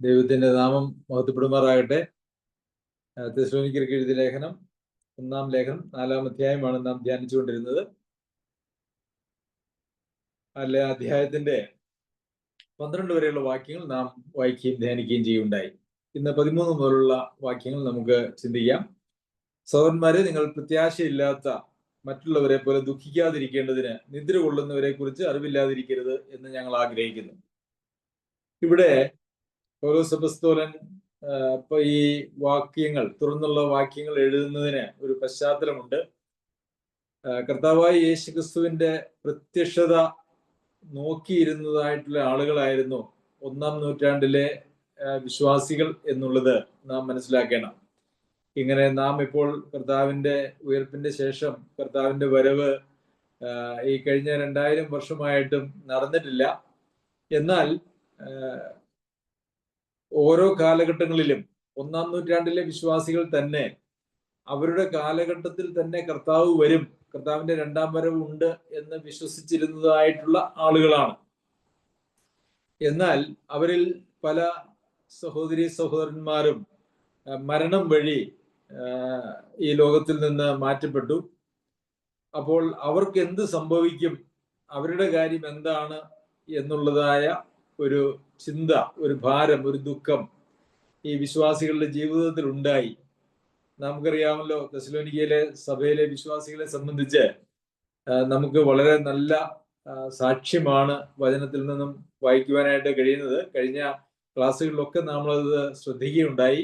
ദൈവത്തിന്റെ നാമം മഹത്വപ്പെടുമാറാകട്ടെ. തെസ്ലോനിക്കർക്ക് എഴുതിയ ലേഖനം ഒന്നാം ലേഖനം നാലാം അധ്യായമാണ് നാം ധ്യാനിച്ചുകൊണ്ടിരുന്നത്. അല്ലെ അധ്യായത്തിന്റെ പന്ത്രണ്ട് വരെയുള്ള വാക്യങ്ങൾ നാം വായിക്കുകയും ധ്യാനിക്കുകയും ചെയ്യുണ്ടായി ഇന്ന് പതിമൂന്ന് മുതലുള്ള വാക്യങ്ങൾ നമുക്ക് ചിന്തിക്കാം. സഹോദരന്മാരെ നിങ്ങൾ പ്രത്യാശയില്ലാത്ത മറ്റുള്ളവരെ പോലെ ദുഃഖിക്കാതിരിക്കേണ്ടതിന് നിദ്ര കൊള്ളുന്നവരെ കുറിച്ച് അറിവില്ലാതിരിക്കരുത് എന്ന് ഞങ്ങൾ ആഗ്രഹിക്കുന്നു. ഇവിടെ ഓരോ സബസ്തോലൻ ഇപ്പൊ ഈ വാക്യങ്ങൾ തുറന്നുള്ള വാക്യങ്ങൾ എഴുതുന്നതിന് ഒരു പശ്ചാത്തലമുണ്ട്. കർത്താവായ യേശുക്രിസ്തുവിന്റെ പ്രത്യക്ഷത നോക്കിയിരുന്നതായിട്ടുള്ള ആളുകളായിരുന്നു ഒന്നാം നൂറ്റാണ്ടിലെ വിശ്വാസികൾ എന്നുള്ളത് നാം മനസ്സിലാക്കണം. ഇങ്ങനെ നാം ഇപ്പോൾ കർത്താവിന്റെ ഉയർപ്പിന്റെ ശേഷം കർത്താവിന്റെ വരവ് ഈ കഴിഞ്ഞ രണ്ടായിരം വർഷമായിട്ടും നടന്നിട്ടില്ല. എന്നാൽ ഓരോ കാലഘട്ടങ്ങളിലും ഒന്നാം നൂറ്റാണ്ടിലെ വിശ്വാസികൾ തന്നെ അവരുടെ കാലഘട്ടത്തിൽ തന്നെ കർത്താവ് വരും കർത്താവിന്റെ രണ്ടാം വരവ് ഉണ്ട് എന്ന് വിശ്വസിച്ചിരുന്നതായിട്ടുള്ള ആളുകളാണ്. എന്നാൽ അവരിൽ പല സഹോദരി സഹോദരന്മാരും മരണം വഴി ഈ ലോകത്തിൽ നിന്ന് മാറ്റപ്പെട്ടു. അപ്പോൾ അവർക്ക് എന്ത് സംഭവിക്കും? അവരുടെ കാര്യം എന്താണ്? എന്നുള്ളതായ ഒരു ചിന്ത ഒരു ഭാരം ഒരു ദുഃഖം ഈ വിശ്വാസികളുടെ ജീവിതത്തിൽ ഉണ്ടായി. നമുക്കറിയാമല്ലോ തെസലോനിക്കയിലെ സഭയിലെ വിശ്വാസികളെ സംബന്ധിച്ച് നമുക്ക് വളരെ നല്ല സാക്ഷ്യമാണ് വചനത്തിൽ നിന്നും വായിക്കുവാനായിട്ട് കഴിയുന്നത്. കഴിഞ്ഞ ക്ലാസ്സുകളിലൊക്കെ നമ്മളത് ശ്രദ്ധിക്കുകയുണ്ടായി.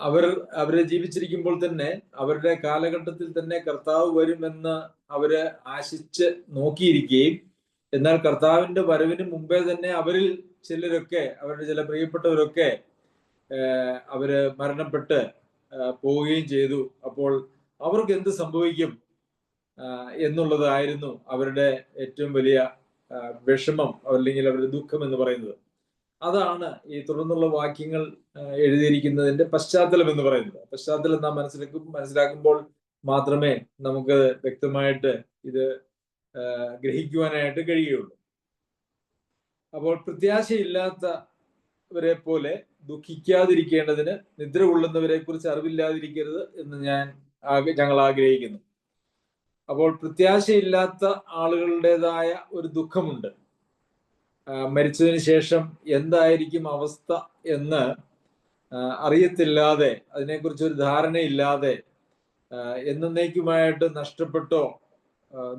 അവർ അവരെ ജീവിച്ചിരിക്കുമ്പോൾ തന്നെ അവരുടെ കാലഘട്ടത്തിൽ തന്നെ കർത്താവ് വരുമെന്ന് അവർ ആശിച്ച് നോക്കിയിരിക്കുകയും എന്നാൽ കർത്താവിന്റെ വരവിന് മുമ്പേ തന്നെ അവരിൽ ചിലരൊക്കെ അവരുടെ ചില പ്രിയപ്പെട്ടവരൊക്കെ അവർ മരണപ്പെട്ട് പോവുകയും ചെയ്തു. അപ്പോൾ അവർക്ക് എന്ത് സംഭവിക്കും എന്നുള്ളതായിരുന്നു അവരുടെ ഏറ്റവും വലിയ വിഷമം അല്ലെങ്കിൽ അവരുടെ ദുഃഖം എന്ന് പറയുന്നത്. അതാണ് ഈ തുടർന്നുള്ള വാക്യങ്ങൾ എഴുതിയിരിക്കുന്നതിന്റെ പശ്ചാത്തലം എന്ന് പറയുന്നത്. പശ്ചാത്തലം നാം മനസ്സിലാക്കും മനസ്സിലാക്കുമ്പോൾ മാത്രമേ നമുക്ക് വ്യക്തമായിട്ട് ഇത് ഗ്രഹിക്കുവാനായിട്ട് കഴിയുള്ളൂ. അപ്പോൾ പ്രത്യാശയില്ലാത്തവരെ പോലെ ദുഃഖിക്കാതിരിക്കേണ്ടതിന് നിദ്ര കൊള്ളുന്നവരെ കുറിച്ച് അറിവില്ലാതിരിക്കരുത് എന്ന് ഞാൻ ഞങ്ങൾ ആഗ്രഹിക്കുന്നു. അപ്പോൾ പ്രത്യാശയില്ലാത്ത ആളുകളുടേതായ ഒരു ദുഃഖമുണ്ട്. മരിച്ചതിന് ശേഷം എന്തായിരിക്കും അവസ്ഥ എന്ന് അറിയത്തില്ലാതെ അതിനെക്കുറിച്ച് ഒരു ധാരണയില്ലാതെ എന്നേക്കുമായിട്ട് നഷ്ടപ്പെട്ടോ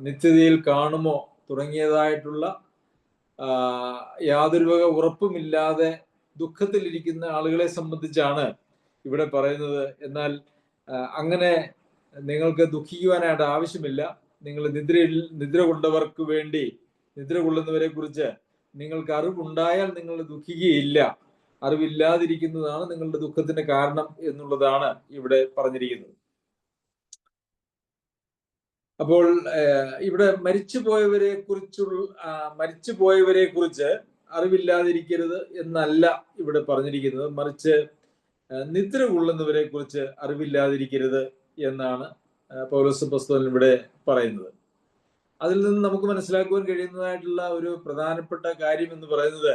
നിത്യതയിൽ കാണുമോ തുടങ്ങിയതായിട്ടുള്ള യാതൊരു വക ഉറപ്പുമില്ലാതെ ദുഃഖത്തിലിരിക്കുന്ന ആളുകളെ സംബന്ധിച്ചാണ് ഇവിടെ പറയുന്നത്. എന്നാൽ അങ്ങനെ നിങ്ങൾക്ക് ദുഃഖിക്കുവാനായിട്ട് ആവശ്യമില്ല. നിങ്ങൾ നിദ്രയിൽ നിദ്ര കൊണ്ടവർക്ക് വേണ്ടി നിദ്ര കൊള്ളുന്നവരെ കുറിച്ച് നിങ്ങൾക്ക് അറിവുണ്ടായാൽ നിങ്ങൾ ദുഃഖിക്കുകയില്ല. അറിവില്ലാതിരിക്കുന്നതാണ് നിങ്ങളുടെ ദുഃഖത്തിന്റെ കാരണം എന്നുള്ളതാണ് ഇവിടെ പറഞ്ഞിരിക്കുന്നത്. അപ്പോൾ ഇവിടെ മരിച്ചു പോയവരെ കുറിച്ചുള്ള മരിച്ചു പോയവരെ കുറിച്ച് അറിവില്ലാതിരിക്കരുത് എന്നല്ല ഇവിടെ പറഞ്ഞിരിക്കുന്നത്. മറിച്ച് നിദ്ര കൊള്ളുന്നവരെ കുറിച്ച് അറിവില്ലാതിരിക്കരുത് എന്നാണ് പൗലോസ് പുസ്തകം ഇവിടെ പറയുന്നത്. അതിൽ നിന്ന് നമുക്ക് മനസ്സിലാക്കുവാൻ കഴിയുന്നതായിട്ടുള്ള ഒരു പ്രധാനപ്പെട്ട കാര്യം എന്ന് പറയുന്നത്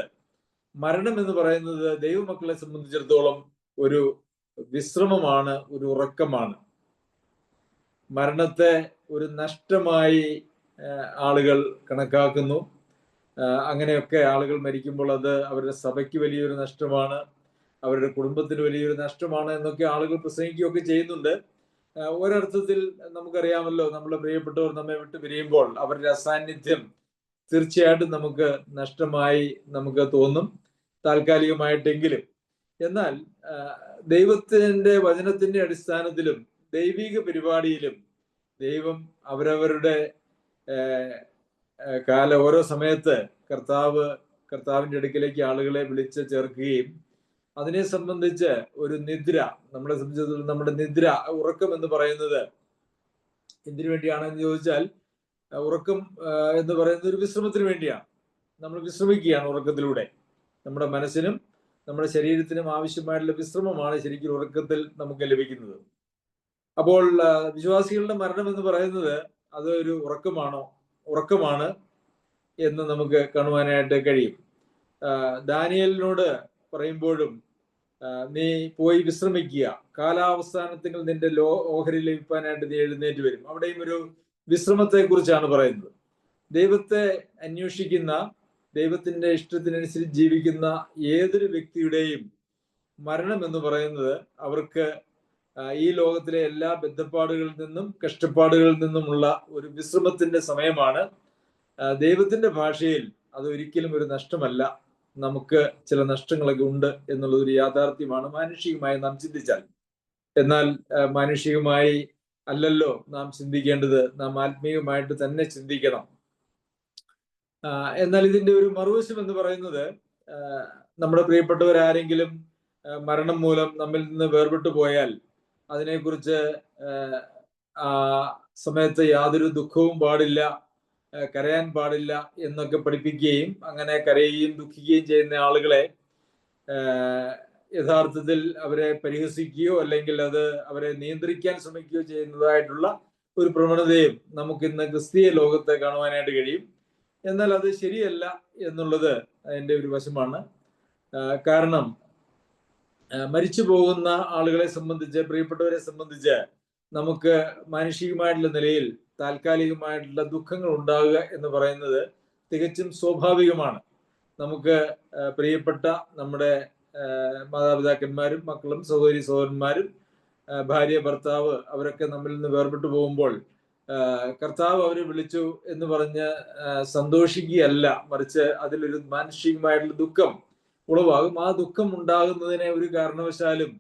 മരണം എന്ന് പറയുന്നത് ദൈവമക്കളെ സംബന്ധിച്ചിടത്തോളം ഒരു വിശ്രമമാണ് ഒരു ഉറക്കമാണ്. മരണത്തെ ഒരു നഷ്ടമായി ആളുകൾ കണക്കാക്കുന്നു. അങ്ങനെയൊക്കെ ആളുകൾ മരിക്കുമ്പോൾ അത് അവരുടെ സഭയ്ക്ക് വലിയൊരു നഷ്ടമാണ് അവരുടെ കുടുംബത്തിന് വലിയൊരു നഷ്ടമാണ് എന്നൊക്കെ ആളുകൾ പ്രസംഗിക്കുകയൊക്കെ ചെയ്യുന്നുണ്ട്. ഒരർത്ഥത്തിൽ നമുക്കറിയാമല്ലോ നമ്മളെ പ്രിയപ്പെട്ടവർ നമ്മെ വിട്ട് പിരിയുമ്പോൾ അവരുടെ അസാന്നിധ്യം തീർച്ചയായിട്ടും നമുക്ക് നഷ്ടമായി നമുക്ക് തോന്നും താൽക്കാലികമായിട്ടെങ്കിലും. എന്നാൽ ദൈവത്തിന്റെ വചനത്തിന്റെ അടിസ്ഥാനത്തിലും ദൈവിക പരിപാടിയിലും ദൈവം അവരവരുടെ കാല ഓരോ സമയത്ത് കർത്താവ് കർത്താവിന്റെ അടുക്കിലേക്ക് ആളുകളെ വിളിച്ച് ചേർക്കുകയും അതിനെ സംബന്ധിച്ച് ഒരു നിദ്ര നമ്മളെ സംബന്ധിച്ചിടത്തോളം നമ്മുടെ നിദ്ര ഉറക്കം എന്ന് പറയുന്നത് എന്തിനു വേണ്ടിയാണെന്ന് ചോദിച്ചാൽ ഉറക്കം എന്ന് പറയുന്നത് ഒരു വിശ്രമത്തിന് വേണ്ടിയാണ്. നമ്മൾ വിശ്രമിക്കുകയാണ് ഉറക്കത്തിലൂടെ. നമ്മുടെ മനസ്സിനും നമ്മുടെ ശരീരത്തിനും ആവശ്യമായിട്ടുള്ള വിശ്രമമാണ് ശരിക്കും ഉറക്കത്തിൽ നമുക്ക് ലഭിക്കുന്നത്. അപ്പോൾ വിശ്വാസികളുടെ മരണം എന്ന് പറയുന്നത് അത് ഒരു ഉറക്കമാണോ? ഉറക്കമാണ് എന്ന് നമുക്ക് കാണുവാനായിട്ട് കഴിയും. ദാനിയലിനോട് പറയുമ്പോഴും നീ പോയി വിശ്രമിക്കുക. കാലാവസ്ഥാനത്തിൽ നിന്റെ ലോ ഓഹരി ലഭിക്കാനായിട്ട് നീ എഴുന്നേറ്റ് വരും. അവിടെയും ഒരു വിശ്രമത്തെ കുറിച്ചാണ് പറയുന്നത്. ദൈവത്തെ അന്വേഷിക്കുന്ന ദൈവത്തിന്റെ ഇഷ്ടത്തിനനുസരിച്ച് ജീവിക്കുന്ന ഏതൊരു വ്യക്തിയുടെയും മരണം എന്ന് പറയുന്നത് അവർക്ക് ഈ ലോകത്തിലെ എല്ലാ ബന്ധപ്പാടുകളിൽ നിന്നും കഷ്ടപ്പാടുകളിൽ നിന്നുമുള്ള ഒരു വിശ്രമത്തിന്റെ സമയമാണ്. ദൈവത്തിന്റെ ഭാഷയിൽ അത് ഒരിക്കലും ഒരു നഷ്ടമല്ല. നമുക്ക് ചില നഷ്ടങ്ങളൊക്കെ ഉണ്ട് എന്നുള്ളത് ഒരു യാഥാർത്ഥ്യമാണ് മാനുഷികമായി നാം ചിന്തിച്ചാൽ. എന്നാൽ മാനുഷികമായി അല്ലല്ലോ നാം ചിന്തിക്കേണ്ടത്. നാം ആത്മീയമായിട്ട് തന്നെ ചിന്തിക്കണം. എന്നാൽ ഇതിന്റെ ഒരു മറുവശം എന്ന് പറയുന്നത് നമ്മുടെ പ്രിയപ്പെട്ടവരാരെങ്കിലും മരണം മൂലം നമ്മിൽ നിന്ന് വേർപെട്ടു പോയാൽ അതിനെക്കുറിച്ച് ആ സമയത്ത് യാതൊരു ദുഃഖവും പാടില്ല കരയാൻ പാടില്ല എന്നൊക്കെ പഠിപ്പിക്കുകയും അങ്ങനെ കരയുകയും ദുഃഖിക്കുകയും ചെയ്യുന്ന ആളുകളെ യഥാർത്ഥത്തിൽ അവരെ പരിഹസിക്കുകയോ അല്ലെങ്കിൽ അത് അവരെ നിയന്ത്രിക്കാൻ ശ്രമിക്കുകയോ ചെയ്യുന്നതായിട്ടുള്ള ഒരു പ്രവണതയും നമുക്ക് ഇന്ന് ക്രിസ്തീയ ലോകത്തെ കാണുവാനായിട്ട് കഴിയും. എന്നാൽ അത് ശരിയല്ല എന്നുള്ളത് അതിന്റെ ഒരു വശമാണ്. കാരണം മരിച്ചു പോകുന്ന ആളുകളെ സംബന്ധിച്ച് പ്രിയപ്പെട്ടവരെ സംബന്ധിച്ച് നമുക്ക് മാനുഷികമായിട്ടുള്ള നിലയിൽ താൽക്കാലികമായിട്ടുള്ള ദുഃഖങ്ങൾ ഉണ്ടാകുക എന്ന് പറയുന്നത് തികച്ചും സ്വാഭാവികമാണ്. നമുക്ക് പ്രിയപ്പെട്ട നമ്മുടെ മാതാപിതാക്കന്മാരും മക്കളും സഹോദരി സഹോദരന്മാരും ഭാര്യ ഭർത്താവ് അവരൊക്കെ നമ്മിൽ നിന്ന് വേർപെട്ടു പോകുമ്പോൾ കർത്താവ് അവരെ വിളിച്ചു എന്ന് പറഞ്ഞ് സന്തോഷിക്കുകയല്ല. മറിച്ച് അതിലൊരു മാനുഷികമായിട്ടുള്ള ദുഃഖം ഉളവാകും. ആ ദുഃഖം ഉണ്ടാകുന്നതിനെ ഒരു കാരണവശാലും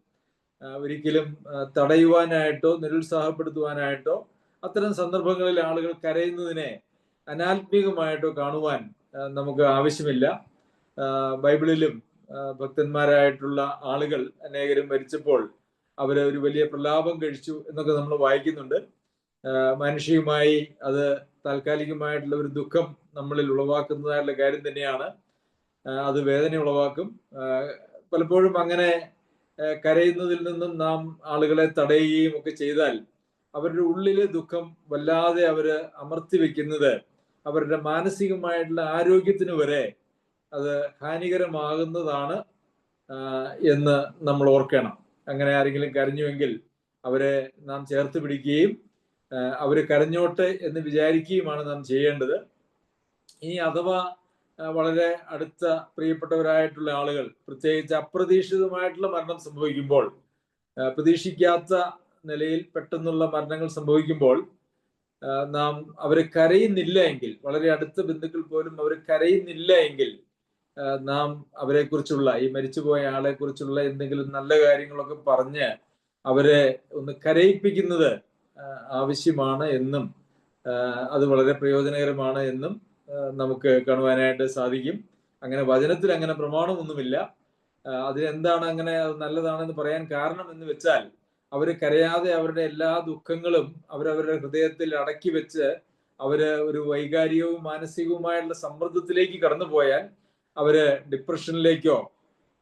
ഒരിക്കലും തടയുവാനായിട്ടോ നിരുത്സാഹപ്പെടുത്തുവാനായിട്ടോ അത്തരം സന്ദർഭങ്ങളിൽ ആളുകൾ കരയുന്നതിനെ അനാത്മികമായിട്ടോ കാണുവാൻ നമുക്ക് ആവശ്യമില്ല. ബൈബിളിലും ഭക്തന്മാരായിട്ടുള്ള ആളുകൾ അനേകരും മരിച്ചപ്പോൾ അവരെ ഒരു വലിയ പ്രലാപം കഴിച്ചു എന്നൊക്കെ നമ്മൾ വായിക്കുന്നുണ്ട്. മാനുഷികമായി അത് താൽക്കാലികമായിട്ടുള്ള ഒരു ദുഃഖം നമ്മളിൽ ഉളവാക്കുന്നതായിട്ടുള്ള കാര്യം തന്നെയാണ്. അത് വേദന ഉളവാക്കും. പലപ്പോഴും അങ്ങനെ കരയുന്നതിൽ നിന്നും നാം ആളുകളെ തടയുകയും ഒക്കെ ചെയ്താൽ അവരുടെ ഉള്ളിലെ ദുഃഖം വല്ലാതെ അവർ അമർത്തി വെക്കുന്നത് അവരുടെ മാനസികമായിട്ടുള്ള ആരോഗ്യത്തിന് വരെ അത് ഹാനികരമാകുന്നതാണ് എന്ന് നമ്മൾ ഓർക്കണം. അങ്ങനെ ആരെങ്കിലും കരഞ്ഞുവെങ്കിൽ അവരെ നാം ചേർത്ത് പിടിക്കുകയും അവർ കരഞ്ഞോട്ടെ എന്ന് വിചാരിക്കുകയുമാണ് നാം ചെയ്യേണ്ടത്. ഇനി അഥവാ വളരെ അടുത്ത പ്രിയപ്പെട്ടവരായിട്ടുള്ള ആളുകൾ പ്രത്യേകിച്ച് അപ്രതീക്ഷിതമായിട്ടുള്ള മരണം സംഭവിക്കുമ്പോൾ പ്രതീക്ഷിക്കാത്ത നിലയിൽ പെട്ടെന്നുള്ള മരണങ്ങൾ സംഭവിക്കുമ്പോൾ നാം അവരെ കരയുന്നില്ല എങ്കിൽ വളരെ അടുത്ത ബന്ധുക്കൾ പോലും അവർ കരയുന്നില്ല എങ്കിൽ നാം അവരെ കുറിച്ചുള്ള ഈ മരിച്ചുപോയ ആളെ കുറിച്ചുള്ള എന്തെങ്കിലും നല്ല കാര്യങ്ങളൊക്കെ പറഞ്ഞ് അവരെ ഒന്ന് കരയിപ്പിക്കുന്നത് ആവശ്യമാണ് എന്നും അത് വളരെ പ്രയോജനകരമാണ് എന്നും നമുക്ക് കാണുവാനായിട്ട് സാധിക്കും. അങ്ങനെ വചനത്തിൽ അങ്ങനെ പ്രമാണമൊന്നുമില്ല. അതിനെന്താണ് അങ്ങനെ നല്ലതാണെന്ന് പറയാൻ കാരണം എന്ന് വെച്ചാൽ അവർ കരയാതെ അവരുടെ എല്ലാ ദുഃഖങ്ങളും അവരവരുടെ ഹൃദയത്തിൽ അടക്കി വെച്ച് അവർ ഒരു വൈകാരികവും മാനസികവുമായുള്ള സമ്മർദ്ദത്തിലേക്ക് കടന്നു പോയാൽ അവർ ഡിപ്രഷനിലേക്കോ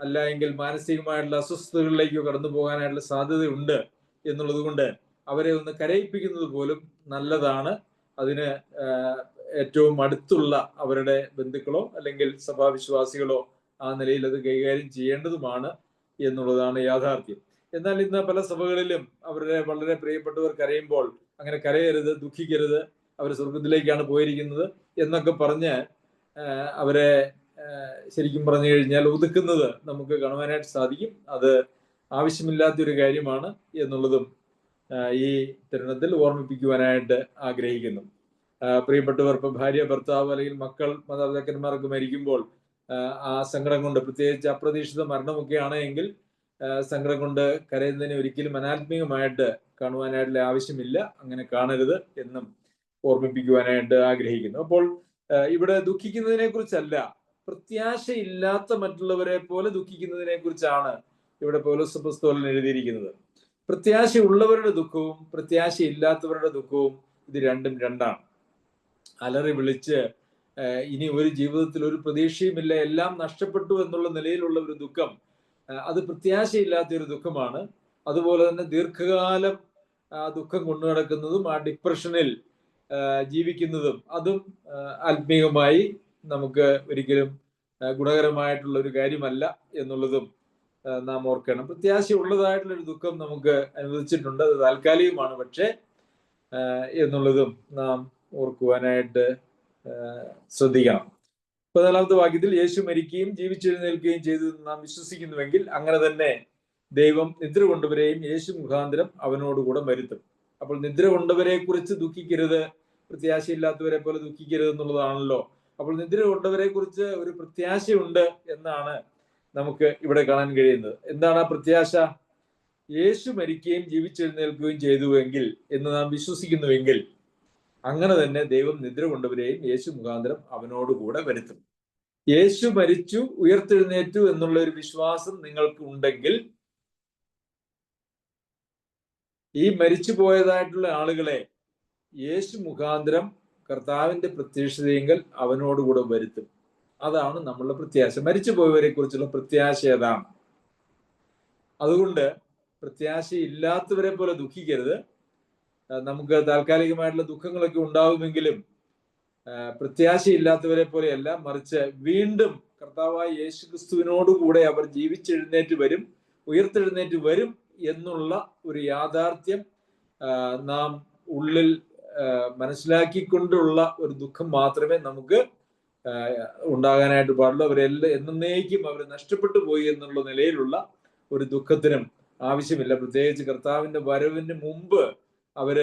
അല്ല എങ്കിൽ മാനസികമായിട്ടുള്ള അസ്വസ്ഥതകളിലേക്കോ കടന്നു പോകാനായിട്ടുള്ള സാധ്യതയുണ്ട് എന്നുള്ളത് കൊണ്ട് അവരെ ഒന്ന് കരയിപ്പിക്കുന്നത് പോലും നല്ലതാണ്. അതിന് ഏറ്റവും അടുത്തുള്ള അവരുടെ ബന്ധുക്കളോ അല്ലെങ്കിൽ സഭാവിശ്വാസികളോ ആ നിലയിൽ അത് കൈകാര്യം ചെയ്യേണ്ടതുമാണ് എന്നുള്ളതാണ് യാഥാർത്ഥ്യം. എന്നാൽ ഇന്ന് പല സഭകളിലും അവരുടെ വളരെ പ്രിയപ്പെട്ടവർ കരയുമ്പോൾ അങ്ങനെ കരയരുത് ദുഃഖിക്കരുത് അവർ സ്വർഗത്തിലേക്കാണ് പോയിരിക്കുന്നത് എന്നൊക്കെ പറഞ്ഞ് അവരെ ശരിക്കും പറഞ്ഞു കഴിഞ്ഞാൽ ഒതുക്കുന്നത് നമുക്ക് കാണുവാനായിട്ട് സാധിക്കും. അത് ആവശ്യമില്ലാത്തൊരു കാര്യമാണ് എന്നുള്ളതും ഈ തരുണത്തിൽ ഓർമ്മിപ്പിക്കുവാനായിട്ട് ആഗ്രഹിക്കുന്നു. പ്രിയപ്പെട്ടവർ ഇപ്പൊ ഭാര്യ ഭർത്താവ് അല്ലെങ്കിൽ മക്കൾ മാതാപിതാക്കന്മാർക്ക് മരിക്കുമ്പോൾ ആ സങ്കടം കൊണ്ട് പ്രത്യേകിച്ച് അപ്രതീക്ഷിത മരണമൊക്കെ ആണെങ്കിൽ സങ്കടം കൊണ്ട് കരയുന്നതിനെ ഒരിക്കലും അനാത്മികമായിട്ട് കാണുവാനായിട്ടുള്ള ആവശ്യമില്ല. അങ്ങനെ കാണരുത് എന്നും ഓർമ്മിപ്പിക്കുവാനായിട്ട് ആഗ്രഹിക്കുന്നു. അപ്പോൾ ഇവിടെ ദുഃഖിക്കുന്നതിനെ കുറിച്ചല്ല പ്രത്യാശയില്ലാത്ത മറ്റുള്ളവരെ പോലെ ദുഃഖിക്കുന്നതിനെ കുറിച്ചാണ് ഇവിടെ പൗലോസ് പുസ്തകത്തിൽ എഴുതിയിരിക്കുന്നത്. പ്രത്യാശയുള്ളവരുടെ ദുഃഖവും പ്രത്യാശയില്ലാത്തവരുടെ ദുഃഖവും ഇത് രണ്ടും രണ്ടാണ്. അലറി വിളിച്ച് ഇനി ഒരു ജീവിതത്തിൽ ഒരു പ്രതീക്ഷയുമില്ല എല്ലാം നഷ്ടപ്പെട്ടു എന്നുള്ള നിലയിലുള്ള ഒരു ദുഃഖം അത് പ്രത്യാശയില്ലാത്ത ഒരു ദുഃഖമാണ്. അതുപോലെ തന്നെ ദീർഘകാലം ആ ദുഃഖം കൊണ്ടു നടക്കുന്നതും ആ ഡിപ്രഷനിൽ ജീവിക്കുന്നതും അതും ആത്മീയമായി നമുക്ക് ഒരിക്കലും ഗുണകരമായിട്ടുള്ള ഒരു കാര്യമല്ല എന്നുള്ളതും നാം ഓർക്കണം. പ്രത്യാശ ഉള്ളതായിട്ടുള്ള ഒരു ദുഃഖം നമുക്ക് അനുവദിച്ചിട്ടുണ്ട്. അത് താൽക്കാലികമാണ് പക്ഷേ എന്നുള്ളതും നാം ഓർക്കുവാനായിട്ട് ശ്രദ്ധിക്കണം. പതിനാലാമത്തെ വാക്യത്തിൽ യേശു മരിക്കുകയും ജീവിച്ചെഴുന്നേൽക്കുകയും ചെയ്തു നാം വിശ്വസിക്കുന്നുവെങ്കിൽ അങ്ങനെ തന്നെ ദൈവം നിദ്ര കൊണ്ടവരെയും യേശു മുഖാന്തരം അവനോടുകൂടെ വരുത്തും. അപ്പോൾ നിദ്ര കൊണ്ടവരെ കുറിച്ച് ദുഃഖിക്കരുത് പ്രത്യാശയില്ലാത്തവരെ പോലെ ദുഃഖിക്കരുത് എന്നുള്ളതാണല്ലോ. അപ്പോൾ നിദ്ര കൊണ്ടവരെ കുറിച്ച് ഒരു പ്രത്യാശയുണ്ട് എന്നാണ് നമുക്ക് ഇവിടെ കാണാൻ കഴിയുന്നത്. എന്താണ് ആ പ്രത്യാശ? യേശു മരിക്കുകയും ജീവിച്ചെഴുന്നേൽക്കുകയും ചെയ്തുവെങ്കിൽ എന്ന് നാം വിശ്വസിക്കുന്നുവെങ്കിൽ അങ്ങനെ തന്നെ ദൈവം നിദ്ര കൊണ്ടവരെയും യേശു മുഖാന്തരം അവനോടുകൂടെ വരുത്തും. യേശു മരിച്ചു ഉയർത്തെഴുന്നേറ്റു എന്നുള്ള ഒരു വിശ്വാസം നിങ്ങൾക്ക് ഉണ്ടെങ്കിൽ ഈ മരിച്ചു പോയതായിട്ടുള്ള ആളുകളെ യേശു മുഖാന്തരം കർത്താവിന്റെ പ്രത്യക്ഷതയെങ്കിൽ അവനോടുകൂടെ വരുത്തും. അതാണ് നമ്മളുടെ പ്രത്യാശ. മരിച്ചു പോയവരെ കുറിച്ചുള്ള പ്രത്യാശ അതാണ് അതുകൊണ്ട് പ്രത്യാശയില്ലാത്തവരെ പോലെ ദുഃഖിക്കരുത്. നമുക്ക് താൽക്കാലികമായിട്ടുള്ള ദുഃഖങ്ങളൊക്കെ ഉണ്ടാവുമെങ്കിലും പ്രത്യാശയില്ലാത്തവരെ പോലെയല്ല മറിച്ച് വീണ്ടും കർത്താവായ യേശു ക്രിസ്തുവിനോടുകൂടെ അവർ ജീവിച്ചെഴുന്നേറ്റ് വരും ഉയർത്തെഴുന്നേറ്റ് വരും എന്നുള്ള ഒരു യാഥാർത്ഥ്യം നാം ഉള്ളിൽ മനസ്സിലാക്കിക്കൊണ്ടുള്ള ഒരു ദുഃഖം മാത്രമേ നമുക്ക് ഉണ്ടാകാനായിട്ട് പാടുള്ളൂ. അവരെല്ലാം എന്നേക്കും അവർ നഷ്ടപ്പെട്ടു പോയി എന്നുള്ള നിലയിലുള്ള ഒരു ദുഃഖത്തിനും ആവശ്യമില്ല. പ്രത്യേകിച്ച് കർത്താവിന്റെ വരവിന് മുമ്പ് അവർ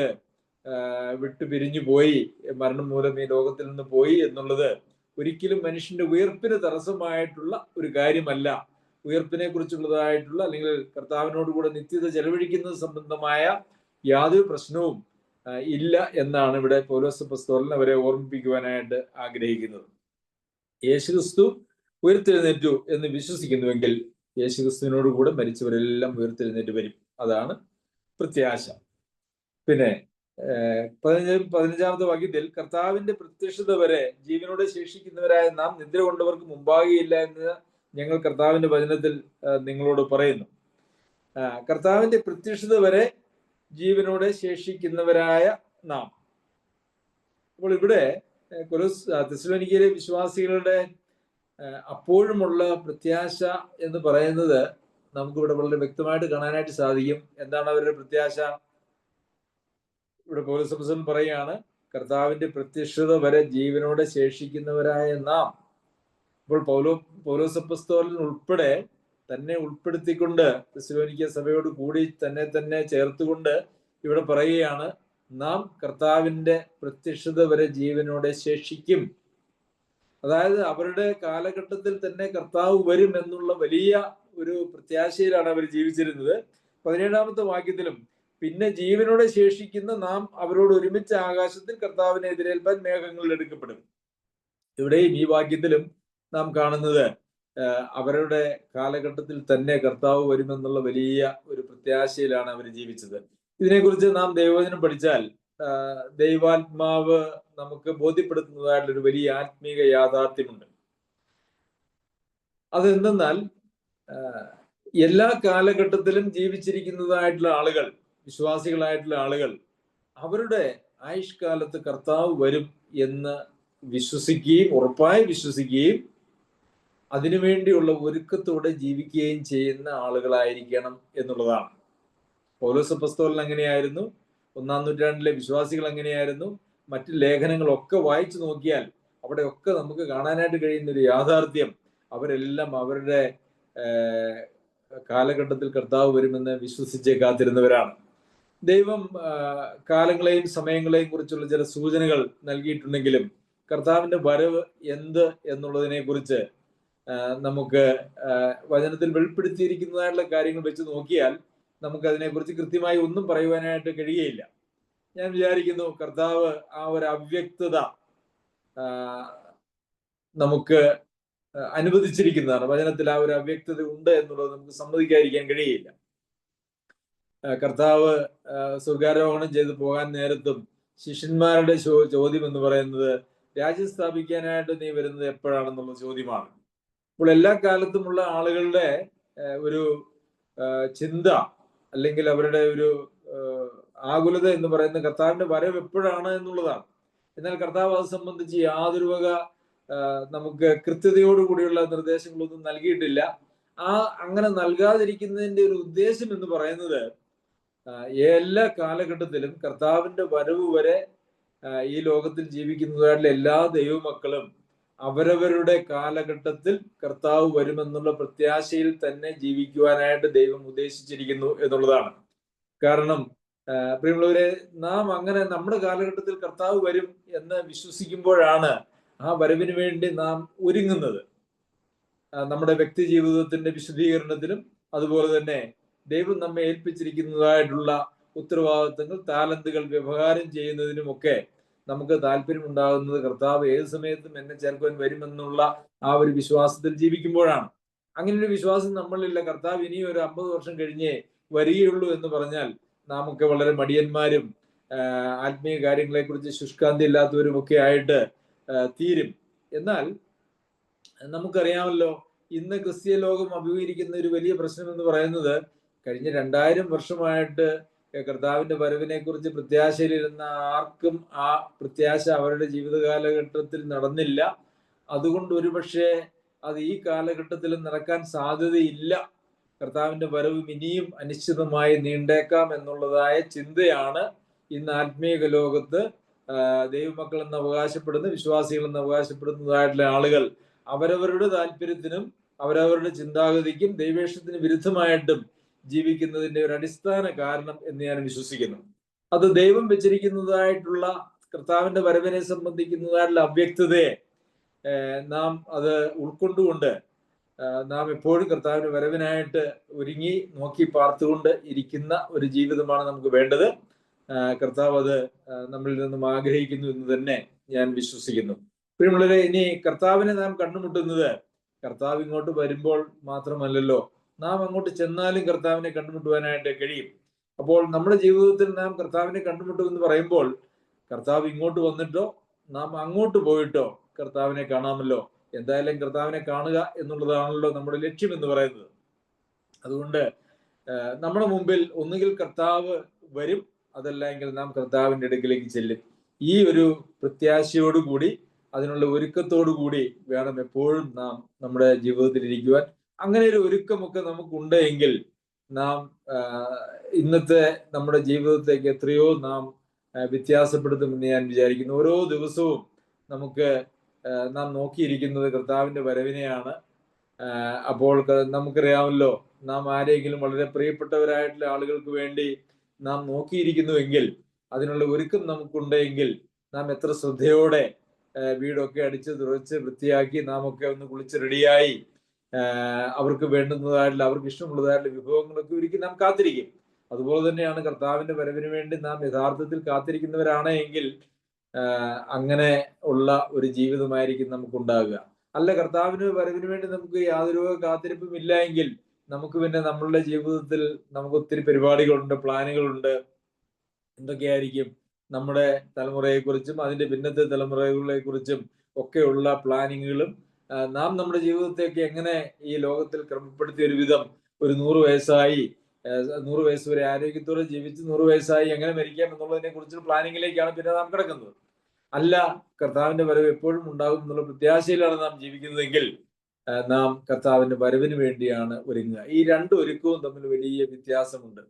വിട്ടു പിരിഞ്ഞു പോയി മരണം മൂലം ഈ ലോകത്തിൽ നിന്ന് പോയി എന്നുള്ളത് ഒരിക്കലും മനുഷ്യന്റെ ഉയർപ്പിന് തടസ്സമായിട്ടുള്ള ഒരു കാര്യമല്ല. ഉയർപ്പിനെ കുറിച്ചുള്ളതായിട്ടുള്ള അല്ലെങ്കിൽ കർത്താവിനോട് കൂടെ നിത്യത ചെലവഴിക്കുന്നത് സംബന്ധമായ യാതൊരു പ്രശ്നവും ഇല്ല എന്നാണ് ഇവിടെ പൗലോസ് പുസ്തകത്തിൽ അവരെ ഓർമ്മിപ്പിക്കുവാനായിട്ട് ആഗ്രഹിക്കുന്നത്. യേശുക്രിസ്തു ഉയർത്തെഴുന്നേറ്റു എന്ന് വിശ്വസിക്കുന്നുവെങ്കിൽ യേശുക്രിസ്തുവിനോട് കൂടെ മരിച്ചവരെല്ലാം ഉയർത്തെഴുന്നേറ്റ് വരും. അതാണ് പ്രത്യാശ. പിന്നെ പതിനഞ്ചും പതിനഞ്ചാമത്തെ വാക്യത്തിൽ കർത്താവിന്റെ പ്രത്യക്ഷത വരെ ജീവനോടെ ശേഷിക്കുന്നവരായ നാം നിദ്ര കൊണ്ടവർക്ക് മുമ്പാകെയില്ല എന്ന് ഞങ്ങൾ കർത്താവിന്റെ വചനത്തിൽ നിങ്ങളോട് പറയുന്നു. കർത്താവിന്റെ പ്രത്യക്ഷത വരെ ജീവനോടെ ശേഷിക്കുന്നവരായ നാം അപ്പോൾ ഇവിടെ കൊലോസ് തെസ്ലോനിക്കയിലെ വിശ്വാസികളുടെ അപ്പോഴുമുള്ള പ്രത്യാശ എന്ന് പറയുന്നത് നമുക്കിവിടെ വളരെ വ്യക്തമായിട്ട് കാണാനായിട്ട് സാധിക്കും. എന്താണ് അവരുടെ പ്രത്യാശ? ഇവിടെ പൗരസംസം പറയുകയാണ് കർത്താവിന്റെ പ്രത്യക്ഷത വരെ ജീവനോടെ ശേഷിക്കുന്നവരായ നാം. ഇപ്പോൾ പൗലോ പൗലോസപ്പസ്തോലിൻ ഉൾപ്പെടെ തന്നെ ഉൾപ്പെടുത്തിക്കൊണ്ട് തെസ്ലോനിക്ക സഭയോട് കൂടി തന്നെ തന്നെ ചേർത്തുകൊണ്ട് ഇവിടെ പറയുകയാണ് നാം കർത്താവിന്റെ പ്രത്യക്ഷത വരെ ജീവനോടെ ശേഷിക്കും. അതായത് അവരുടെ കാലഘട്ടത്തിൽ തന്നെ കർത്താവ് വരും എന്നുള്ള വലിയ ഒരു പ്രത്യാശയിലാണ് അവർ ജീവിച്ചിരുന്നത്. പതിനേഴാമത്തെ വാക്യത്തിലും പിന്നെ ജീവനോടെ ശേഷിക്കുന്ന നാം അവരോട് ഒരുമിച്ച് ആകാശത്തിൽ കർത്താവിനെ എതിരേൽപ്പാൻ മേഘങ്ങളിൽ എടുക്കപ്പെടും. ഇവിടെയും ഈ വാക്യത്തിലും നാം കാണുന്നത് അവരുടെ കാലഘട്ടത്തിൽ തന്നെ കർത്താവ് വരുമെന്നുള്ള വലിയ ഒരു പ്രത്യാശയിലാണ് അവർ ജീവിച്ചത്. ഇതിനെക്കുറിച്ച് നാം ദൈവവചനം പഠിച്ചാൽ ദൈവാത്മാവ് നമുക്ക് ബോധ്യപ്പെടുത്തുന്നതായിട്ടുള്ള ഒരു വലിയ ആത്മീക യാഥാർത്ഥ്യമുണ്ട്. അതെന്തെന്നാൽ എല്ലാ കാലഘട്ടത്തിലും ജീവിച്ചിരിക്കുന്നതായിട്ടുള്ള ആളുകൾ വിശ്വാസികളായിട്ടുള്ള ആളുകൾ അവരുടെ ആയുഷ്കാലത്ത് കർത്താവ് വരും എന്ന് വിശ്വസിക്കുകയും ഉറപ്പായി വിശ്വസിക്കുകയും അതിനുവേണ്ടിയുള്ള ഒരുക്കത്തോടെ ജീവിക്കുകയും ചെയ്യുന്ന ആളുകളായിരിക്കണം എന്നുള്ളതാണ്. പൗലോസ് പുസ്തകം അങ്ങനെയായിരുന്നു. ഒന്നാം നൂറ്റാണ്ടിലെ വിശ്വാസികൾ അങ്ങനെയായിരുന്നു. മറ്റു ലേഖനങ്ങളൊക്കെ വായിച്ചു നോക്കിയാൽ അവിടെയൊക്കെ നമുക്ക് കാണാനായിട്ട് കഴിയുന്ന ഒരു യാഥാർത്ഥ്യം അവരെല്ലാം അവരുടെ കാലഘട്ടത്തിൽ കർത്താവ് വരുമെന്ന് വിശ്വസിച്ച് കാത്തിരുന്നവരാണ്. ദൈവം കാലങ്ങളെയും സമയങ്ങളെയും കുറിച്ചുള്ള ചില സൂചനകൾ നൽകിയിട്ടുണ്ടെങ്കിലും കർത്താവിന്റെ വരവ് എന്ത് എന്നുള്ളതിനെ കുറിച്ച് നമുക്ക് വചനത്തിൽ വെളിപ്പെടുത്തിയിരിക്കുന്നതായിട്ടുള്ള കാര്യങ്ങൾ വെച്ച് നോക്കിയാൽ നമുക്ക് അതിനെക്കുറിച്ച് കൃത്യമായി ഒന്നും പറയുവാനായിട്ട് കഴിയുകയില്ല. ഞാൻ വിചാരിക്കുന്നു കർത്താവ് ആ ഒരു അവ്യക്തത നമുക്ക് അനുവദിച്ചിരിക്കുന്നതാണ്. വചനത്തിൽ ആ ഒരു അവ്യക്തത ഉണ്ട് എന്നുള്ളത് നമുക്ക് സമ്മതിക്കാതിരിക്കാൻ കഴിയില്ല കർത്താവ് സ്വർഗാരോഹണം ചെയ്ത് പോകാൻ നേരത്തും ശിഷ്യന്മാരുടെ ചോദ്യം എന്ന് പറയുന്നത് രാജ്യം സ്ഥാപിക്കാനായിട്ട് നീ വരുന്നത് എപ്പോഴാണെന്നുള്ള ചോദ്യമാണ്. അപ്പോൾ എല്ലാ കാലത്തുമുള്ള ആളുകളുടെ ഒരു ചിന്ത അല്ലെങ്കിൽ അവരുടെ ഒരു ആകുലത എന്ന് പറയുന്ന കർത്താവിന്റെ വരവ് എപ്പോഴാണ് എന്നുള്ളതാണ്. എന്നാൽ കർത്താവ് അത് സംബന്ധിച്ച് യാതൊരു വക നമുക്ക് കൃത്യതയോടുകൂടിയുള്ള നിർദ്ദേശങ്ങളൊന്നും നൽകിയിട്ടില്ല. ആ അങ്ങനെ നൽകാതിരിക്കുന്നതിന്റെ ഒരു ഉദ്ദേശം എന്ന് പറയുന്നത് എല്ലാ കാലഘട്ടത്തിലും കർത്താവിന്റെ വരവ് വരെ ഈ ലോകത്തിൽ ജീവിക്കുന്നതായിട്ടുള്ള എല്ലാ ദൈവമക്കളും അവരവരുടെ കാലഘട്ടത്തിൽ കർത്താവ് വരുമെന്നുള്ള പ്രത്യാശയിൽ തന്നെ ജീവിക്കുവാനായിട്ട് ദൈവം ഉദ്ദേശിച്ചിരിക്കുന്നു എന്നുള്ളതാണ്. കാരണം പ്രിയമുള്ളവരെ നാം അങ്ങനെ നമ്മുടെ കാലഘട്ടത്തിൽ കർത്താവ് വരും എന്ന് വിശ്വസിക്കുമ്പോഴാണ് ആ വരവിന് വേണ്ടി നാം ഒരുങ്ങുന്നത്. നമ്മുടെ വ്യക്തി ജീവിതത്തിന്റെ വിശദീകരണത്തിലും അതുപോലെ തന്നെ ദൈവം നമ്മെ ഏൽപ്പിച്ചിരിക്കുന്നതായിട്ടുള്ള ഉത്തരവാദിത്തങ്ങൾ താലന്തുകൾ വ്യവഹാരം ചെയ്യുന്നതിനുമൊക്കെ നമുക്ക് താല്പര്യം ഉണ്ടാകുന്നത് കർത്താവ് ഏത് സമയത്തും എന്നെ ചേർക്കുവാൻ വരുമെന്നുള്ള ആ ഒരു വിശ്വാസത്തിൽ ജീവിക്കുമ്പോഴാണ്. അങ്ങനെ ഒരു വിശ്വാസം നമ്മളില്ല. കർത്താവ് ഇനിയും ഒരു അമ്പത് വർഷം കഴിഞ്ഞേ വരികയുള്ളൂ എന്ന് പറഞ്ഞാൽ നാമൊക്കെ വളരെ മടിയന്മാരും ആത്മീയ കാര്യങ്ങളെ കുറിച്ച് ശുഷ്കാന്തി ഇല്ലാത്തവരും ഒക്കെ ആയിട്ട് തീരും. എന്നാൽ നമുക്കറിയാമല്ലോ ഇന്ന് ക്രിസ്തീയ ലോകം അഭിമുഖീകരിക്കുന്ന ഒരു വലിയ പ്രശ്നം എന്ന് പറയുന്നത് കഴിഞ്ഞ രണ്ടായിരം വർഷമായിട്ട് കർത്താവിന്റെ വരവിനെ കുറിച്ച് പ്രത്യാശയിലിരുന്ന ആർക്കും ആ പ്രത്യാശ അവരുടെ ജീവിത കാലഘട്ടത്തിൽ നടന്നില്ല. അതുകൊണ്ട് ഒരുപക്ഷെ അത് ഈ കാലഘട്ടത്തിൽ നടക്കാൻ സാധ്യതയില്ല. കർത്താവിന്റെ വരവ് ഇനിയും അനിശ്ചിതമായി നീണ്ടേക്കാം എന്നുള്ളതായ ചിന്തയാണ് ഇന്ന് ആത്മീയ ലോകത്ത് ദൈവമക്കൾ എന്ന് അവകാശപ്പെടുന്ന വിശ്വാസികൾ എന്ന് അവകാശപ്പെടുന്നതായിട്ടുള്ള ആളുകൾ. അവരവരുടെ താല്പര്യത്തിനും അവരവരുടെ ചിന്താഗതിക്കും ദൈവേഷത്തിന് വിരുദ്ധമായിട്ടും ജീവിക്കുന്നതിന്റെ ഒരു അടിസ്ഥാന കാരണം എന്ന് ഞാൻ വിശ്വസിക്കുന്നു. അത് ദൈവം വെച്ചിരിക്കുന്നതായിട്ടുള്ള കർത്താവിന്റെ വരവിനെ സംബന്ധിക്കുന്നതായിട്ടുള്ള അവ്യക്തതയെ നാം അത് ഉൾക്കൊണ്ടുകൊണ്ട് നാം എപ്പോഴും കർത്താവിന്റെ വരവിനായിട്ട് ഒരുങ്ങി നോക്കി പാർത്തുകൊണ്ട് ഇരിക്കുന്ന ഒരു ജീവിതമാണ് നമുക്ക് വേണ്ടത്. കർത്താവ് അത് നമ്മളിൽ നിന്നും ആഗ്രഹിക്കുന്നു എന്ന് തന്നെ ഞാൻ വിശ്വസിക്കുന്നു. പ്രിയമുള്ളവരെ ഇനി കർത്താവിനെ നാം കണ്ടുമുട്ടുന്നത് കർത്താവ് ഇങ്ങോട്ട് വരുമ്പോൾ മാത്രമല്ലല്ലോ. നാം അങ്ങോട്ട് ചെന്നാലും കർത്താവിനെ കണ്ടുമുട്ടുവാനായിട്ട് കഴിയും. അപ്പോൾ നമ്മുടെ ജീവിതത്തിൽ നാം കർത്താവിനെ കണ്ടുമുട്ടുമെന്ന് പറയുമ്പോൾ കർത്താവ് ഇങ്ങോട്ട് വന്നിട്ടോ നാം അങ്ങോട്ട് പോയിട്ടോ കർത്താവിനെ കാണാമല്ലോ. എന്തായാലും കർത്താവിനെ കാണുക എന്നുള്ളതാണല്ലോ നമ്മുടെ ലക്ഷ്യം എന്ന് പറയുന്നത്. അതുകൊണ്ട് നമ്മുടെ മുമ്പിൽ ഒന്നുകിൽ കർത്താവ് വരും അതല്ലെങ്കിൽ നാം കർത്താവിന്റെ അടുക്കിലേക്ക് ചെല്ലും. ഈ ഒരു പ്രത്യാശയോടുകൂടി അതിനുള്ള ഒരുക്കത്തോടു കൂടി വേണം എപ്പോഴും നാം നമ്മുടെ ജീവിതത്തിൽ ഇരിക്കുവാൻ. അങ്ങനെ ഒരു ഒരുക്കമൊക്കെ നമുക്കുണ്ട് എങ്കിൽ നാം ഇന്നത്തെ നമ്മുടെ ജീവിതത്തേക്ക് എത്രയോ നാം വ്യത്യാസപ്പെടുത്തുമെന്ന് ഞാൻ വിചാരിക്കുന്നു. ഓരോ ദിവസവും നമുക്ക് നാം നോക്കിയിരിക്കുന്നത് കർത്താവിന്റെ വരവിനെയാണ്. അപ്പോൾ നമുക്കറിയാമല്ലോ നാം ആരെങ്കിലും വളരെ പ്രിയപ്പെട്ടവരായിട്ടുള്ള ആളുകൾക്ക് വേണ്ടി നാം നോക്കിയിരിക്കുന്നുവെങ്കിൽ അതിനുള്ള ഒരുക്കം നമുക്കുണ്ടെങ്കിൽ നാം എത്ര ശ്രദ്ധയോടെ വീടൊക്കെ അടിച്ച് തുറച്ച് വൃത്തിയാക്കി നാം ഒക്കെ ഒന്ന് കുളിച്ച് റെഡിയായി അവർക്ക് വേണ്ടുന്നതായിട്ടുള്ള അവർക്ക് ഇഷ്ടമുള്ളതായിട്ടുള്ള വിഭവങ്ങളൊക്കെ ഒരുക്കി നാം കാത്തിരിക്കും. അതുപോലെ തന്നെയാണ് കർത്താവിന്റെ വരവിന് വേണ്ടി നാം യഥാർത്ഥത്തിൽ കാത്തിരിക്കുന്നവരാണ് എങ്കിൽ അങ്ങനെ ഉള്ള ഒരു ജീവിതമായിരിക്കും നമുക്ക് ഉണ്ടാകുക അല്ല കർത്താവിന് വരവിന് വേണ്ടി നമുക്ക് യാതൊരു കാത്തിരിപ്പും ഇല്ല എങ്കിൽ നമുക്ക് പിന്നെ നമ്മളുടെ ജീവിതത്തിൽ നമുക്ക് ഒത്തിരി പരിപാടികളുണ്ട് പ്ലാനുകളുണ്ട്. എന്തൊക്കെയായിരിക്കും നമ്മുടെ തലമുറയെക്കുറിച്ചും അതിന്റെ പിന്നത്തെ തലമുറകളെ കുറിച്ചും ഒക്കെയുള്ള പ്ലാനിങ്ങുകളും നാം നമ്മുടെ ജീവിതത്തേക്ക് എങ്ങനെ ഈ ലോകത്തിൽ ക്രമപ്പെടുത്തിയ ഒരു വിധം ഒരു നൂറ് വയസ്സായി നൂറ് വയസ്സ് വരെ ആരോഗ്യത്തോടെ ജീവിച്ച് നൂറ് വയസ്സായി എങ്ങനെ മരിക്കാം എന്നുള്ളതിനെ കുറിച്ചുള്ള പ്ലാനിങ്ങിലേക്കാണ് പിന്നെ നാം കിടക്കുന്നത്. അല്ല കർത്താവിന്റെ വരവ് എപ്പോഴും ഉണ്ടാകും എന്നുള്ള പ്രത്യാശയിലാണ് നാം ജീവിക്കുന്നതെങ്കിൽ നാം കർത്താവിന്റെ വരവിന് വേണ്ടിയാണ് ഒരുങ്ങുക. ഈ രണ്ട് ഒരുക്കവും തമ്മിൽ വലിയ വ്യത്യാസമുണ്ട്.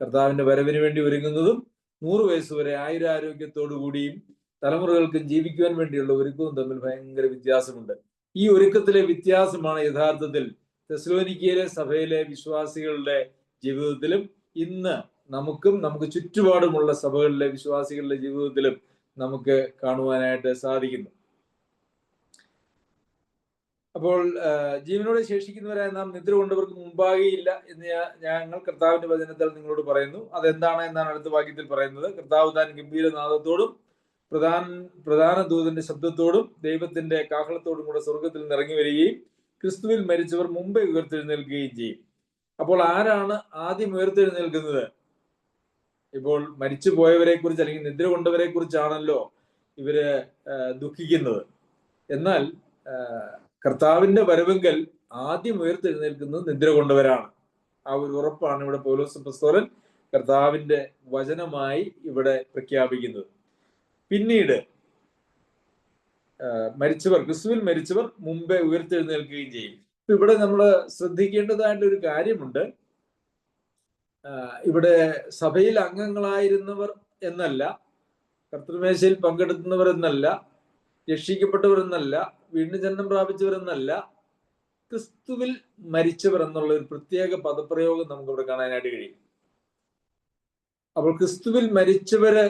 കർത്താവിന്റെ വരവിന് വേണ്ടി ഒരുങ്ങുന്നതും നൂറ് വയസ്സ് വരെ ആയുരാരോഗ്യത്തോടു കൂടിയും തലമുറകൾക്കും ജീവിക്കുവാൻ വേണ്ടിയുള്ള ഒരുക്കവും തമ്മിൽ ഭയങ്കര വ്യത്യാസമുണ്ട്. ഈ ഒരുക്കത്തിലെ വ്യത്യാസമാണ് യഥാർത്ഥത്തിൽ തെസ്ലോനിക്കയിലെ സഭയിലെ വിശ്വാസികളുടെ ജീവിതത്തിലും ഇന്ന് നമുക്കും നമുക്ക് ചുറ്റുപാടുമുള്ള സഭകളിലെ വിശ്വാസികളുടെ ജീവിതത്തിലും നമുക്ക് കാണുവാനായിട്ട് സാധിക്കുന്നു. അപ്പോൾ ജീവനോടെ ശേഷിക്കുന്നവരായ നാം നിദ്ര കൊണ്ടവർക്ക് മുമ്പാകെയില്ല എന്ന് ഞങ്ങൾ കർത്താവിന്റെ വചനത്തിൽ നിങ്ങളോട് പറയുന്നു. അതെന്താണ് എന്നാണ് അടുത്ത വാക്യത്തിൽ പറയുന്നത്. കർത്താവ് താൻ ഗംഭീരനാഥത്തോടും പ്രധാന പ്രധാന ദൂതന്റെ ശബ്ദത്തോടും ദൈവത്തിന്റെ കാഹളത്തോടും കൂടെ സ്വർഗത്തിൽ ഇറങ്ങി വരികയും ക്രിസ്തുവിൽ മരിച്ചവർ മുമ്പേ ഉയർത്തെഴുന്നേൽക്കുകയും ചെയ്യും. അപ്പോൾ ആരാണ് ആദ്യം ഉയർത്തെഴുന്നേൽക്കുന്നത്? ഇപ്പോൾ മരിച്ചു പോയവരെ കുറിച്ച് അല്ലെങ്കിൽ നിദ്ര കൊണ്ടവരെ കുറിച്ചാണല്ലോ ഇവർ ദുഃഖിക്കുന്നത്. എന്നാൽ കർത്താവിന്റെ വരവെങ്കിൽ ആദ്യം ഉയർത്തെഴുന്നേൽക്കുന്നത് നിദ്ര കൊണ്ടവരാണ്. ആ ഒരു ഉറപ്പാണ് ഇവിടെ പൗലോസ് പ്രസ്തോലൻ കർത്താവിന്റെ വചനമായി ഇവിടെ പ്രഖ്യാപിക്കുന്നത്. പിന്നീട് മരിച്ചവർ ക്രിസ്തുവിൽ മരിച്ചവർ മുമ്പേ ഉയർത്തെഴുന്നേൽക്കുകയും ചെയ്യും. ഇവിടെ നമ്മൾ ശ്രദ്ധിക്കേണ്ടതായിട്ട് ഒരു കാര്യമുണ്ട് ഇവിടെ സഭയിൽ അംഗങ്ങളായിരുന്നവർ എന്നല്ല കർത്തൃമേശയിൽ പങ്കെടുക്കുന്നവർ എന്നല്ല രക്ഷിക്കപ്പെട്ടവർ എന്നല്ല വീണ്ടും ജന്മം പ്രാപിച്ചവർ എന്നല്ല ക്രിസ്തുവിൽ മരിച്ചവർ എന്നുള്ള ഒരു പ്രത്യേക പദപ്രയോഗം നമുക്ക് ഇവിടെ കാണാനായിട്ട് കഴിയും. അപ്പോൾ ക്രിസ്തുവിൽ മരിച്ചവര്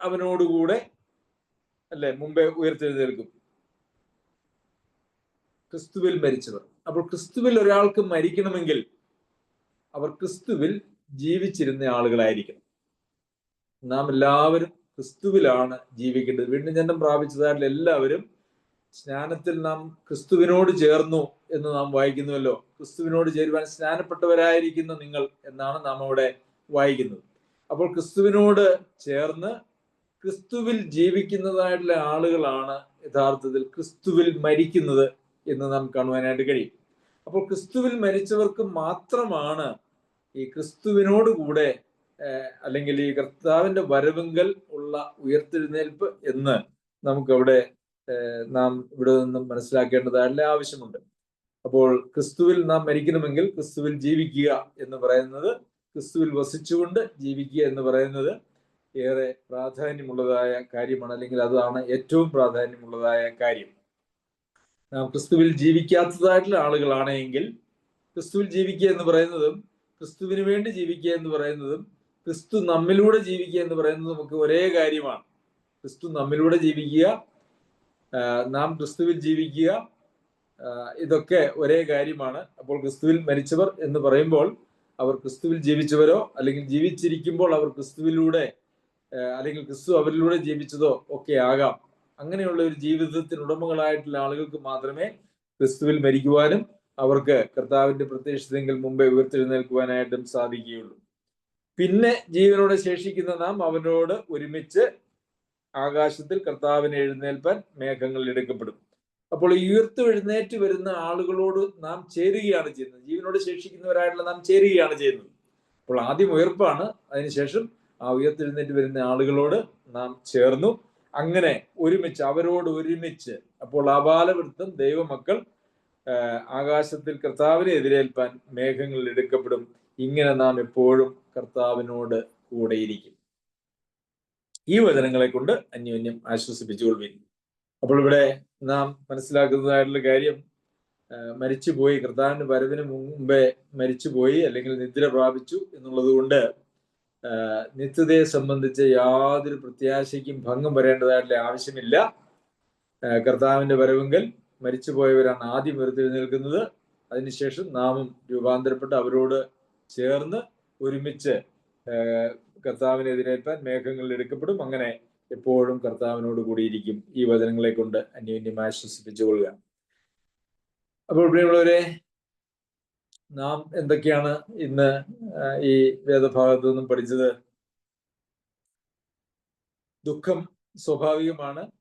അവനോടുകൂടെ അല്ലെ മുമ്പേ ഉയർത്തെഴുന്നേൽക്കും. ക്രിസ്തുവിൽ മരിച്ചവർ. അപ്പോൾ ക്രിസ്തുവിൽ ഒരാൾക്ക് മരിക്കണമെങ്കിൽ അവർ ക്രിസ്തുവിൽ ജീവിച്ചിരുന്ന ആളുകളായിരിക്കണം. നാം എല്ലാവരും ക്രിസ്തുവിലാണ് ജീവിക്കേണ്ടത്. വീണ്ടും ജനം പ്രാപിച്ചതായിട്ടുള്ള എല്ലാവരും സ്നാനത്തിൽ നാം ക്രിസ്തുവിനോട് ചേർന്നു എന്ന് നാം വായിക്കുന്നുവല്ലോ. ക്രിസ്തുവിനോട് ചേരുവാൻ സ്നാനപ്പെട്ടവരായിരിക്കുന്ന നിങ്ങൾ എന്നാണ് നാം അവിടെ വായിക്കുന്നത്. അപ്പോൾ ക്രിസ്തുവിനോട് ചേർന്ന് ക്രിസ്തുവിൽ ജീവിക്കുന്നതായിട്ടുള്ള ആളുകളാണ് യഥാർത്ഥത്തിൽ ക്രിസ്തുവിൽ മരിക്കുന്നത് എന്ന് നാം കാണുവാനായിട്ട് കഴിയും. അപ്പോൾ ക്രിസ്തുവിൽ മരിച്ചവർക്ക് മാത്രമാണ് ഈ ക്രിസ്തുവിനോട് കൂടെ അല്ലെങ്കിൽ ഈ കർത്താവിന്റെ വരവെങ്കൽ ഉള്ള ഉയർത്തെഴുന്നേൽപ്പ് എന്ന് നമുക്കവിടെ നാം ഇവിടെ നിന്നും മനസ്സിലാക്കേണ്ടതായിട്ടുള്ള ആവശ്യമുണ്ട്. അപ്പോൾ ക്രിസ്തുവിൽ നാം മരിക്കണമെങ്കിൽ ക്രിസ്തുവിൽ ജീവിക്കുക എന്ന് പറയുന്നത് ക്രിസ്തുവിൽ വസിച്ചുകൊണ്ട് ജീവിക്കുക എന്ന് പറയുന്നത് ഏറെ പ്രാധാന്യമുള്ളതായ കാര്യമാണ് അല്ലെങ്കിൽ അതാണ് ഏറ്റവും പ്രാധാന്യമുള്ളതായ കാര്യം. നാം ക്രിസ്തുവിൽ ജീവിക്കാത്തതായിട്ടുള്ള ആളുകളാണെങ്കിൽ ക്രിസ്തുവിൽ ജീവിക്കുക എന്ന് പറയുന്നതും ക്രിസ്തുവിന് വേണ്ടി ജീവിക്കുക എന്ന് പറയുന്നതും ക്രിസ്തു നമ്മിലൂടെ ജീവിക്കുക എന്ന് പറയുന്നത് നമുക്ക് ഒരേ കാര്യമാണ്. ക്രിസ്തു നമ്മിലൂടെ ജീവിക്കുക നാം ക്രിസ്തുവിൽ ജീവിക്കുക ഇതൊക്കെ ഒരേ കാര്യമാണ്. അപ്പോൾ ക്രിസ്തുവിൽ മരിച്ചവർ എന്ന് പറയുമ്പോൾ അവർ ക്രിസ്തുവിൽ ജീവിച്ചവരോ അല്ലെങ്കിൽ ജീവിച്ചിരിക്കുമ്പോൾ അവർ ക്രിസ്തുവിലൂടെ അല്ലെങ്കിൽ ക്രിസ്തു അവരിലൂടെ ജീവിച്ചതോ ഒക്കെ ആകാം. അങ്ങനെയുള്ള ഒരു ജീവിതത്തിന് ഉടമകളായിട്ടുള്ള ആളുകൾക്ക് മാത്രമേ ക്രിസ്തുവിൽ മരിക്കുവാനും അവർക്ക് കർത്താവിന്റെ പ്രത്യക്ഷതെങ്കിൽ മുമ്പേ ഉയർത്തെഴുന്നേൽക്കുവാനായിട്ടും സാധിക്കുകയുള്ളൂ. പിന്നെ ജീവനോടെ ശേഷിക്കുന്ന നാം അവനോട് ഒരുമിച്ച് ആകാശത്തിൽ കർത്താവിനെ എഴുന്നേൽപ്പാൻ മേഘങ്ങളിൽ എടുക്കപ്പെടും. അപ്പോൾ ഉയർത്തു എഴുന്നേറ്റ് വരുന്ന ആളുകളോട് നാം ചേരുകയാണ് ചെയ്യുന്നത്. ജീവനോട് ശേഷിക്കുന്നവരായിട്ടുള്ള നാം ചേരുകയാണ് ചെയ്യുന്നത്. അപ്പോൾ ആദ്യം ഉയർപ്പാണ് അതിനുശേഷം ആ ഉയർത്തെഴുന്നേറ്റ് വരുന്ന ആളുകളോട് നാം ചേർന്നു. അങ്ങനെ ഒരുമിച്ച് അവരോട് ഒരുമിച്ച് അപ്പോൾ അപാലവൃത്തം ദൈവമക്കൾ ആകാശത്തിൽ കർത്താവിനെ എതിരേൽപ്പാൻ മേഘങ്ങളിൽ എടുക്കപ്പെടും. ഇങ്ങനെ നാം എപ്പോഴും കർത്താവിനോട് കൂടെയിരിക്കും. ഈ വചനങ്ങളെ കൊണ്ട് അന്യോന്യം ആശ്വസിപ്പിച്ചുകൊള്ളുവിൻ. അപ്പോൾ ഇവിടെ നാം മനസ്സിലാക്കുന്നതായിട്ടുള്ള കാര്യം മരിച്ചുപോയി കർത്താവിന്റെ വരവിന് മുമ്പേ മരിച്ചുപോയി അല്ലെങ്കിൽ നിദ്ര പ്രാപിച്ചു എന്നുള്ളത് കൊണ്ട് നിത്യതയെ സംബന്ധിച്ച് യാതൊരു പ്രത്യാശയ്ക്കും ഭംഗം വരേണ്ടതായിട്ടുള്ള ആവശ്യമില്ല. കർത്താവിന്റെ വരവെങ്കിൽ മരിച്ചുപോയവരാണ് ആദ്യം നിൽക്കുന്നത് അതിനുശേഷം നാമം രൂപാന്തരപ്പെട്ട് അവരോട് ചേർന്ന് ഒരുമിച്ച് കർത്താവിനെ എതിരേൽപ്പാൻ മേഘങ്ങളിൽ എടുക്കപ്പെടും. അങ്ങനെ എപ്പോഴും കർത്താവിനോട് കൂടിയിരിക്കും. ഈ വചനങ്ങളെ കൊണ്ട് അന്യോന്യം ആശ്വസിപ്പിച്ചു കൊള്ളുക അപ്പോൾ പ്രിയമുള്ളവരെ നാം എന്തൊക്കെയാണ് ഇന്ന് ഈ വേദഭാഗത്തു നിന്നും പഠിച്ചത്? ദുഃഖം സ്വാഭാവികമാണ്.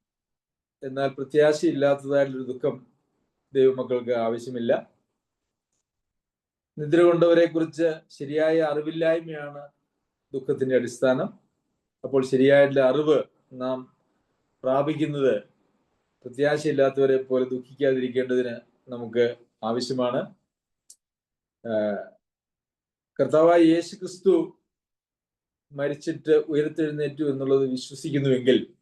എന്നാൽ പ്രത്യാശയില്ലാത്തതായിട്ടൊരു ദുഃഖം ദൈവമക്കൾക്ക് ആവശ്യമില്ല. നിദ്ര കൊണ്ടവരെ കുറിച്ച് ശരിയായ അറിവില്ലായ്മയാണ് ദുഃഖത്തിന്റെ അടിസ്ഥാനം. അപ്പോൾ ശരിയായിട്ടുള്ള അറിവ് നാം പ്രാപിക്കുന്നത് പ്രത്യാശയില്ലാത്തവരെ പോലെ ദുഃഖിക്കാതിരിക്കേണ്ടതിന് നമുക്ക് ആവശ്യമാണ്. കർത്താവായ യേശു ക്രിസ്തു മരിച്ചിട്ട് ഉയർത്തെഴുന്നേറ്റു എന്നുള്ളത് വിശ്വസിക്കുന്നുവെങ്കിൽ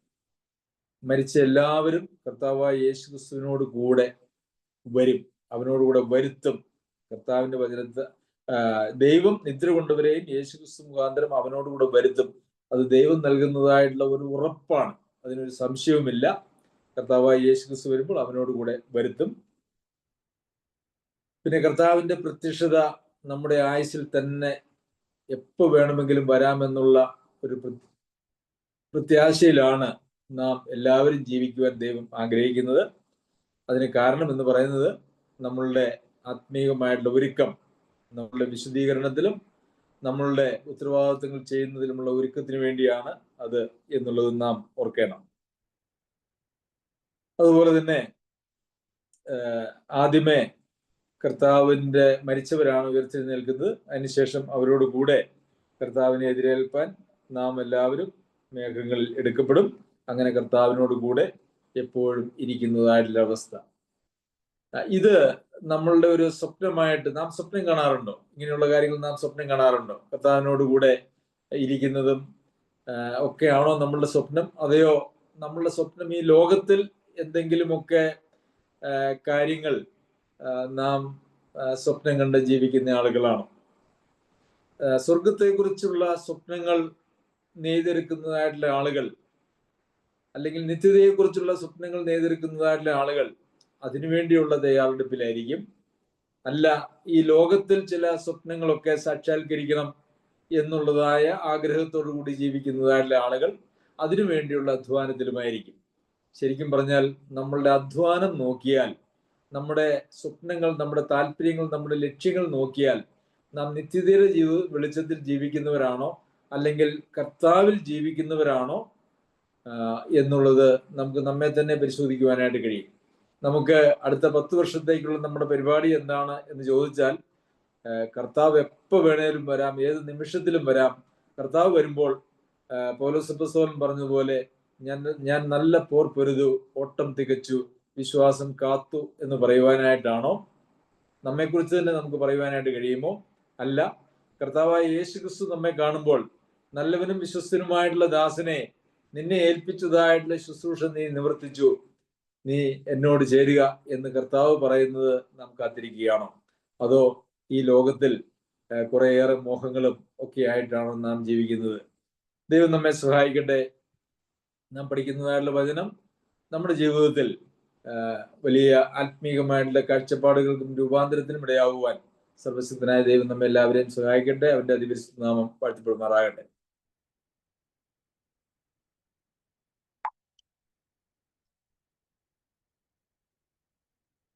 മരിച്ച എല്ലാവരും കർത്താവായ യേശു ക്രിസ്തുവിനോട് കൂടെ വരും. അവനോടുകൂടെ വരുത്തും. കർത്താവിന്റെ വചനത്തെ ദൈവം നിദ്ര കൊണ്ടവരെയും യേശു ക്രിസ്തു മുഖാന്തരം അവനോടുകൂടെ വരുത്തും. അത് ദൈവം നൽകുന്നതായിട്ടുള്ള ഒരു ഉറപ്പാണ്. അതിനൊരു സംശയവുമില്ല. കർത്താവായ യേശു ക്രിസ്തു വരുമ്പോൾ അവനോടുകൂടെ വരുത്തും. പിന്നെ കർത്താവിന്റെ പ്രത്യക്ഷത നമ്മുടെ ആയുസിൽ തന്നെ എപ്പോ വേണമെങ്കിലും വരാമെന്നുള്ള ഒരു പ്രത്യാശയിലാണ് നാം എല്ലാവരും ജീവിക്കുവാൻ ദൈവം ആഗ്രഹിക്കുന്നത്. അതിന് കാരണം എന്ന് പറയുന്നത് നമ്മളുടെ ആത്മീയമായിട്ടുള്ള ഒരുക്കം നമ്മളുടെ വിശദീകരണത്തിലും നമ്മളുടെ ഉത്തരവാദിത്വങ്ങൾ ചെയ്യുന്നതിലുമുള്ള ഒരുക്കത്തിന് വേണ്ടിയാണ് അത് എന്നുള്ളത് നാം ഓർക്കണം. അതുപോലെ തന്നെ ആദ്യമേ കർത്താവിന്റെ മരിച്ചവരാണ് ഉയർത്തെഴുന്നേൽക്കുന്നത് അതിനുശേഷം അവരോട് കൂടെ കർത്താവിനെ എതിരേൽപ്പാൻ നാം എല്ലാവരും മേഘങ്ങളിൽ എടുക്കപ്പെടും. അങ്ങനെ കർത്താവിനോട് കൂടെ എപ്പോഴും ഇരിക്കുന്നതായിട്ടുള്ള അവസ്ഥ. ഇത് നമ്മളുടെ ഒരു സ്വപ്നമായിട്ട് നാം സ്വപ്നം കാണാറുണ്ടോ? ഇങ്ങനെയുള്ള കാര്യങ്ങൾ നാം സ്വപ്നം കാണാറുണ്ടോ? കർത്താവിനോട് കൂടെ ഇരിക്കുന്നതും ഒക്കെയാണോ നമ്മളുടെ സ്വപ്നം? അതെയോ നമ്മളുടെ സ്വപ്നം ഈ ലോകത്തിൽ എന്തെങ്കിലുമൊക്കെ കാര്യങ്ങൾ നാം സ്വപ്നം കണ്ട് ജീവിക്കുന്ന ആളുകളാണ്. സ്വർഗത്തെക്കുറിച്ചുള്ള സ്വപ്നങ്ങൾ നെയ്തെടുക്കുന്നതായിട്ടുള്ള ആളുകൾ അല്ലെങ്കിൽ നിത്യതയെക്കുറിച്ചുള്ള സ്വപ്നങ്ങൾ നെയ്തെടുക്കുന്നതായിട്ടുള്ള ആളുകൾ അതിനുവേണ്ടിയുള്ള തയ്യാറെടുപ്പിലായിരിക്കും. അല്ല ഈ ലോകത്തിൽ ചില സ്വപ്നങ്ങളൊക്കെ സാക്ഷാത്കരിക്കണം എന്നുള്ളതായ ആഗ്രഹത്തോടു കൂടി ജീവിക്കുന്നതായിട്ടുള്ള ആളുകൾ അതിനുവേണ്ടിയുള്ള അധ്വാനത്തിലുമായിരിക്കും. ശരിക്കും പറഞ്ഞാൽ നമ്മളുടെ അധ്വാനം നോക്കിയാൽ നമ്മുടെ സ്വപ്നങ്ങൾ നമ്മുടെ താല്പര്യങ്ങൾ നമ്മുടെ ലക്ഷ്യങ്ങൾ നോക്കിയാൽ നാം നിത്യതയുടെ ജീവിത വെളിച്ചത്തിൽ ജീവിക്കുന്നവരാണോ? അല്ലെങ്കിൽ കർത്താവിൽ ജീവിക്കുന്നവരാണോ? എന്നുള്ളത് നമുക്ക് നമ്മെ തന്നെ പരിശോധിക്കുവാനായിട്ട് കഴിയും. നമുക്ക് അടുത്ത പത്ത് വർഷത്തേക്കുള്ള നമ്മുടെ പരിപാടി എന്താണ് എന്ന് ചോദിച്ചാൽ കർത്താവ് എപ്പോൾ വേണേലും വരാം ഏത് നിമിഷത്തിലും വരാം. കർത്താവ് വരുമ്പോൾ പൗലോസപ്പസോൻ പറഞ്ഞതുപോലെ ഞാൻ ഞാൻ നല്ല പോർ പൊരുതു ഓട്ടം തികച്ചു വിശ്വാസം കാത്തു എന്ന് പറയുവാനായിട്ടാണോ? നമ്മെക്കുറിച്ച് തന്നെ നമുക്ക് പറയുവാനായിട്ട് കഴിയുമോ? അല്ല. കർത്താവായ യേശു ക്രിസ്തു നമ്മെ കാണുമ്പോൾ നല്ലവനും വിശ്വസ്തനുമായിട്ടുള്ള ദാസനെ നിന്നെ ഏൽപ്പിച്ചതായിട്ടുള്ള ശുശ്രൂഷ നീ നിവർത്തിച്ചു. നീ എന്നോട് ചേരുക എന്ന് കർത്താവ് പറയുന്നത് നാം കാത്തിരിക്കുകയാണോ? അതോ ഈ ലോകത്തിൽ കുറേയേറെ മോഹങ്ങളും ഒക്കെ ആയിട്ടാണോ നാം ജീവിക്കുന്നത്? ദൈവം നമ്മെ സഹായിക്കട്ടെ. നാം പഠിക്കുന്നതായിട്ടുള്ള വചനം നമ്മുടെ ജീവിതത്തിൽ വലിയ ആത്മീകമായിട്ടുള്ള കാഴ്ചപ്പാടുകൾക്കും രൂപാന്തരത്തിനും ഇടയാവുവാൻ സർവശക്തനായ ദൈവം നമ്മെ എല്ലാവരെയും സഹായിക്കട്ടെ. അവന്റെ അതിവിശുദ്ധ നാമം വാഴ്ത്തപ്പെടുമാറാകട്ടെ.